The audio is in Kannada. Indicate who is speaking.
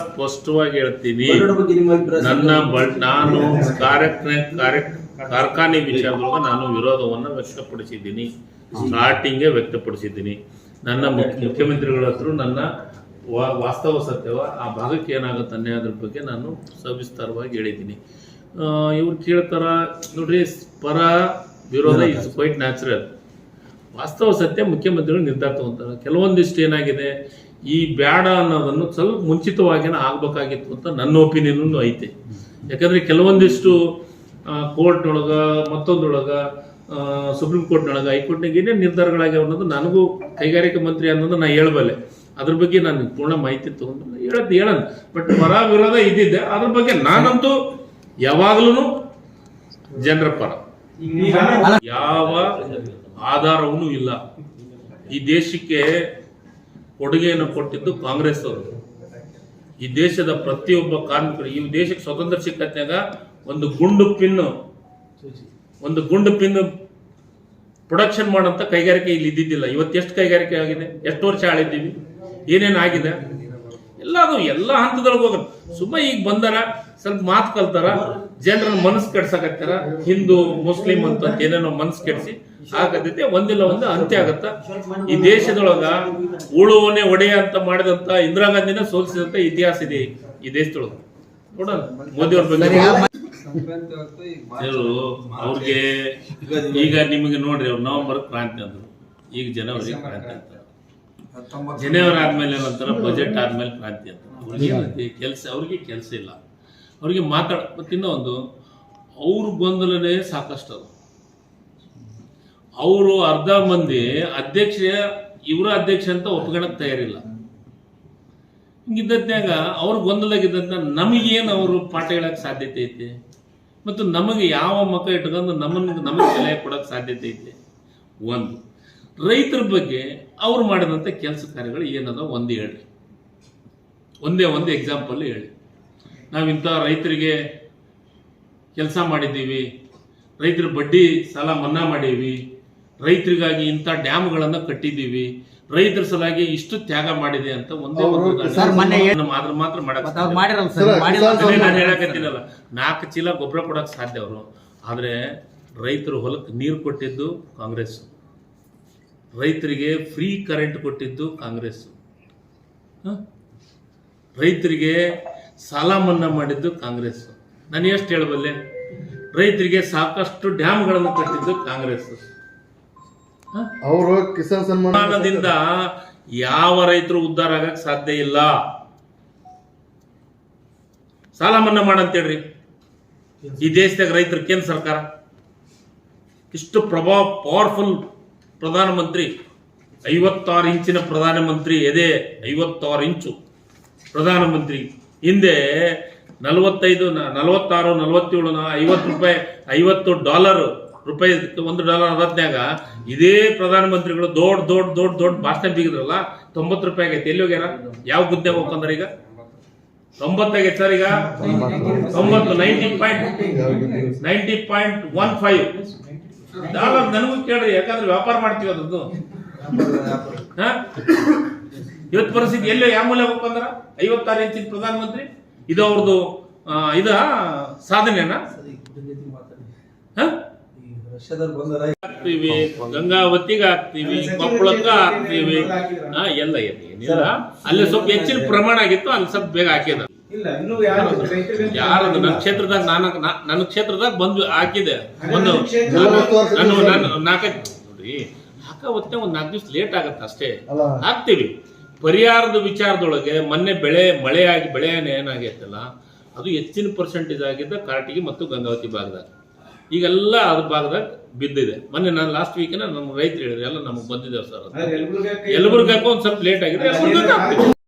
Speaker 1: ಸ್ಪಷ್ಟವಾಗಿ ಹೇಳ್ತೀನಿ ನನ್ನ ನಾನು ಕಾರ್ಖಾನೆ ವಿಚಾರದೊಳಗೆ ನಾನು ವಿರೋಧವನ್ನು ವ್ಯಕ್ತಪಡಿಸಿದ್ದೀನಿ ಸ್ಟಾರ್ಟಿಂಗ್ ವ್ಯಕ್ತಪಡಿಸಿದ್ದೀನಿ. ನನ್ನ ಮುಖ್ಯ- ಮುಖ್ಯಮಂತ್ರಿಗಳ ಹತ್ರ ನನ್ನ ವಾಸ್ತವ ಸತ್ಯವ ಆ ಭಾಗಕ್ಕೆ ಏನಾಗುತ್ತೆ ಅನ್ಯಾಯದ್ರ ಬಗ್ಗೆ ನಾನು ಸವಿಸ್ತಾರವಾಗಿ ಹೇಳಿದ್ದೀನಿ. ಇವ್ರು ಕೇಳ್ತಾರ ನೋಡ್ರಿ ಪರ ವಿರೋಧ ಇಸ್ ಕ್ವೈಟ್ ನ್ಯಾಚುರಲ್ ವಾಸ್ತವ ಸತ್ಯ ಮುಖ್ಯಮಂತ್ರಿಗಳು ನಿರ್ಧಾರ ತಗೊಂತಾರೆ. ಕೆಲವೊಂದಿಷ್ಟು ಏನಾಗಿದೆ ಈ ಬ್ಯಾಡ ಅನ್ನೋದನ್ನು ಸ್ವಲ್ಪ ಮುಂಚಿತವಾಗಿನ ಆಗಬೇಕಾಗಿತ್ತು ಅಂತ ನನ್ನ ಒಪಿನಿಯನ್ ಐತೆ. ಯಾಕಂದ್ರೆ ಕೆಲವೊಂದಿಷ್ಟು ಕೋರ್ಟ್ನೊಳಗೆ ಮತ್ತೊಂದೊಳಗ ಸುಪ್ರೀಂ ಕೋರ್ಟ್ನೊಳಗೆ ಹೈಕೋರ್ಟ್ನಾಗ ಏನೇನು ನಿರ್ಧಾರಗಳಾಗ್ಯಾವ ಅನ್ನೋದು ನನಗೂ ಕೈಗಾರಿಕಾ ಮಂತ್ರಿ ಅನ್ನೋದು ನಾ ಹೇಳಬಲ್ಲೆ. ಅದ್ರ ಬಗ್ಗೆ ನಾನು ಪೂರ್ಣ ಮಾಹಿತಿ ತಗೊಂಡು ಹೇಳದ್ ಹೇಳೋಣ ಬಟ್ ಪರ ವಿರೋಧ ಇದ್ದಿದ್ದೆ. ಅದ್ರ ಬಗ್ಗೆ ನಾನಂತೂ ಯಾವಾಗ್ಲೂ ಜನರ ಪರ. ಯಾವ ಆಧಾರವೂ ಇಲ್ಲ. ಈ ದೇಶಕ್ಕೆ ಕೊಡುಗೆಯನ್ನು ಕೊಟ್ಟಿದ್ದು ಕಾಂಗ್ರೆಸ್ ಅವರು. ಈ ದೇಶದ ಪ್ರತಿಯೊಬ್ಬ ಕಾರ್ಮಿಕರು, ಈ ದೇಶಕ್ಕೆ ಸ್ವತಂತ್ರ ಸಿಕ್ಕತ್ತಾಗ ಒಂದು ಗುಂಡು ಪಿನ್ನು, ಒಂದು ಗುಂಡು ಪಿನ್ ಪ್ರೊಡಕ್ಷನ್ ಮಾಡೋಂಥ ಕೈಗಾರಿಕೆ ಇಲ್ಲಿ ಇದ್ದಿದ್ದಿಲ್ಲ. ಇವತ್ತು ಎಷ್ಟು ಕೈಗಾರಿಕೆ ಆಗಿದೆ? ಎಷ್ಟು ವರ್ಷ ಆಳಿದ್ದೀವಿ? ಏನೇನು ಆಗಿದೆ? ಎಲ್ಲ ಅದು ಎಲ್ಲ ಹಂತದೊಳಗೆ ಹೋಗೋದು ಸುಮ್ಮ ಈಗ ಬಂದಾರ ಸ್ವಲ್ಪ ಮಾತು ಕಲ್ತಾರ ಜನರ ಮನಸ್ಸು ಕೆಡ್ಸಕತ್ತಾರ ಹಿಂದೂ ಮುಸ್ಲಿಂ ಅಂತ ಏನೇನೋ ಮನಸ್ಸು ಕೆಡಿಸಿ ಆಗತೈತೆ ಒಂದಿಲ್ಲ ಒಂದು ಅಂತ್ಯ ಆಗತ್ತ. ಈ ದೇಶದೊಳಗ ಉಳುವನೆ ಒಡೆಯ ಅಂತ ಮಾಡಿದಂತ ಇಂದಿರಾ ಗಾಂಧಿನ ಸೋಲಿಸಿದಂತ ಇತಿಹಾಸ ಇದೆ ಈ ದೇಶದೊಳಗೆ. ನೋಡೋಣ ಮೋದಿ ಅವ್ರ ಬಗ್ಗೆ. ಅವ್ರಿಗೆ ಈಗ ನಿಮಗೆ ನೋಡ್ರಿ ಅವ್ರು ನವೆಂಬರ್ ಕ್ರಾಂತಿ ಅಂದ್ರು. ಈಗ ಜನವರಿ ಕ್ರಾಂತಿ ಅಂತ. ಜನವರಿ ಆದ್ಮೇಲೆ ಏನಂತಾರ ಬಜೆಟ್ ಆದ್ಮೇಲೆ ಕ್ರಾಂತಿ ಅಂತ. ಅವ್ರಿಗೆ ಕೆಲಸ ಅವ್ರಿಗೆ ಕೆಲಸ ಇಲ್ಲ. ಅವ್ರಿಗೆ ಮಾತಾಡ ಮತ್ತಿನ್ನ ಒಂದು ಅವ್ರ ಗೊಂದಲನೇ ಸಾಕಷ್ಟು ಅದು. ಅವರು ಅರ್ಧ ಮಂದಿ ಅಧ್ಯಕ್ಷ ಇವರ ಅಧ್ಯಕ್ಷ ಅಂತ ಒಪ್ಕೊಳಕ್ ತಯಾರಿಲ್ಲ. ಹಿಂಗಿದ್ದಾಗ ಅವ್ರ ಗೊಂದಲಾಗಿದ್ದಂತ ನಮಗೇನು ಅವರು ಪಾಠ ಹೇಳಕ್ ಸಾಧ್ಯತೆ ಐತೆ? ಮತ್ತು ನಮಗೆ ಯಾವ ಮಕ್ಕ ಇಟ್ಕೊಂಡು ನಮ್ಮನ್ನ ನಮಗೆ ಸಲಹೆ ಕೊಡಕ್ ಸಾಧ್ಯತೆ ಐತೆ? ಒಂದು ರೈತರ ಬಗ್ಗೆ ಅವ್ರು ಮಾಡಿದಂಥ ಕೆಲಸ ಕಾರ್ಯಗಳು ಏನದ? ಒಂದು ಹೇಳ್ರಿ. ಒಂದೇ ಒಂದು ಎಕ್ಸಾಂಪಲ್ ಹೇಳಿ. ನಾವಿಂಥ ರೈತರಿಗೆ ಕೆಲಸ ಮಾಡಿದ್ದೀವಿ ರೈತರ ಬಡ್ಡಿ ಸಾಲ ಮನ್ನಾ ಮಾಡೀವಿ ರೈತರಿಗಾಗಿ ಇಂಥ ಡ್ಯಾಮ್ಗಳನ್ನು ಕಟ್ಟಿದ್ದೀವಿ ರೈತರ ಸಲಾಗಿ ಇಷ್ಟು ತ್ಯಾಗ ಮಾಡಿದೆ ಅಂತ ಒಂದೇ ಒಂದು ಮಾತ್ರ
Speaker 2: ಸರ್
Speaker 1: ನಾನು ಹೇಳಕತ್ತೀನಲ್ಲ ನಾಲ್ಕು ಚೀಲ ಗೊಬ್ಬರ ಕೊಡಕ್ಕೆ ಸಾಧ್ಯ ಅವರು. ಆದರೆ ರೈತರು ಹೊಲಕ್ಕೆ ನೀರು ಕೊಟ್ಟಿದ್ದು ಕಾಂಗ್ರೆಸ್. ರೈತರಿಗೆ ಫ್ರೀ ಕರೆಂಟ್ ಕೊಟ್ಟಿದ್ದು ಕಾಂಗ್ರೆಸ್? ರೈತರಿಗೆ ಸಾಲ ಮನ್ನಾ ಮಾಡಿದ್ದು ಕಾಂಗ್ರೆಸ್. ನಾನು ಎಷ್ಟು ಹೇಳಬಲ್ಲೆ? ರೈತರಿಗೆ ಸಾಕಷ್ಟು ಡ್ಯಾಮ್ಗಳನ್ನು ಕಟ್ಟಿದ್ದು ಕಾಂಗ್ರೆಸ್.
Speaker 3: ಅವರು ಕಿಸಾನ್
Speaker 1: ಸನ್ಮಾನದಿಂದ ಯಾವ ರೈತರು ಉದ್ಧಾರ ಆಗಕ್ ಸಾಧ್ಯ ಇಲ್ಲ. ಸಾಲ ಮನ್ನಾ ಮಾಡಂತೇಳ್ರಿ ಈ ದೇಶದಾಗ ರೈತರು ಕೇಂದ್ರ ಸರ್ಕಾರ. ಇಷ್ಟು ಪ್ರಭಾವ ಪವರ್ಫುಲ್ ಪ್ರಧಾನಮಂತ್ರಿ ಐವತ್ತಾರು ಇಂಚಿನ ಪ್ರಧಾನಮಂತ್ರಿ ಎದೆ ಐವತ್ತಾರು ಇಂಚು ಪ್ರಧಾನಮಂತ್ರಿ. ಹಿಂದೆ ನಲವತ್ತೈದು ನಲವತ್ತಾರು ನಲವತ್ತೇಳು ಐವತ್ತು ರೂಪಾಯಿ ಐವತ್ತು ಡಾಲರ್ ರೂಪಾಯಿ ಒಂದು ಡಾಲರ್ ಅದತ್ನ್ಯಾಗ ಇದೇ ಪ್ರಧಾನಮಂತ್ರಿಗಳು ದೊಡ್ಡ ದೊಡ್ಡ ದೊಡ್ಡ ದೊಡ್ಡ ಭಾಷಣ ಬಿಗಿದ್ರಲ್ಲ ತೊಂಬತ್ತು ರೂಪಾಯಿ ಆಗೈತೆ. ಎಲ್ಲಿ ಹೋಗ್ಯಾರ? ಯಾವ ಗುದ್ದೆ ಹೋಗ್ಕಂದ್ರೆ ಈಗ? ತೊಂಬತ್ತಾಗೈತೆ ಸರ್ ಈಗ? ತೊಂಬತ್ತು ninety point ninety point one five. Dollar ನನಗೂ ಕೇಳ್ರಿ ಯಾಕಂದ್ರೆ ವ್ಯಾಪಾರ ಮಾಡ್ತೀವಿ ಅದೊಂದು ಹಾ? ಇವತ್ತು ಪರಿಸ್ಥಿತಿ ಎಲ್ಲೋ ಯಾವ ಮೂಲೆ ಹೋಗ್ಬಂದ್ರ ಐವತ್ತಾರು ಇಂಚಿನ ಪ್ರಧಾನಮಂತ್ರಿ. ಇದು ಅವ್ರದ್ದು ಆ, ಇದ ಸಾಧನೆನಾ? ಹಾಕ್ತೀವಿ ಗಂಗಾವತಿಗೆ ಹಾಕ್ತೀವಿ ಕೊಪ್ಪಳಕ್ಕ ಹಾಕ್ತೀವಿ. ಹಾ, ಎಲ್ಲ ಎಲ್ಲ ಏನಿಲ್ಲ ಅಲ್ಲಿ ಸ್ವಲ್ಪ ಹೆಚ್ಚಿನ ಪ್ರಮಾಣ ಆಗಿತ್ತು ಅಲ್ಲಿ ಸ್ವಲ್ಪ ಬೇಗ ಹಾಕಿದ
Speaker 4: ಇಲ್ಲ ಇನ್ನೂ ಯಾರು
Speaker 1: ನನ್ನ ಕ್ಷೇತ್ರದಾಗ ನಾನು ನನ್ನ ಕ್ಷೇತ್ರದಾಗ ಬಂದು ಹಾಕಿದೆ. ಒಂದು ನಾನು ನಾನು ನಾಲ್ಕೈದು ನೋಡ್ರಿ ಹಾಕ ಹೊತ್ತೆ ಒಂದು ನಾಲ್ಕು ದಿವಸ ಲೇಟ್ ಆಗತ್ತೆ ಅಷ್ಟೇ. ಹಾಕ್ತಿವಿ. ಪರಿಹಾರದ ವಿಚಾರದೊಳಗೆ ಮೊನ್ನೆ ಬೆಳೆ ಮಳೆ ಆಗಿ ಬೆಳೆ ಏನಾಗೈತಲ್ಲ ಅದು ಹೆಚ್ಚಿನ ಪರ್ಸೆಂಟೇಜ್ ಆಗಿದ್ದ ಕಾರಟಗಿ ಮತ್ತು ಗಂಗಾವತಿ ಭಾಗದಾಗ. ಈಗೆಲ್ಲ ಅದ್ರ ಭಾಗದಾಗ ಬಿದ್ದಿದೆ. ಮೊನ್ನೆ ನಾನು ಲಾಸ್ಟ್ ವೀಕ್ ನಮ್ಮ ರೈತರು ಹೇಳಿದ್ರೆ ಎಲ್ಲ ನಮಗೆ ಬಂದಿದ್ದೇವೆ ಸರ್
Speaker 4: ಯಲಬುರ್ಗಕ್ಕೆ-
Speaker 1: ಒಂದು ಸ್ವಲ್ಪ ಲೇಟ್ ಆಗಿದೆ.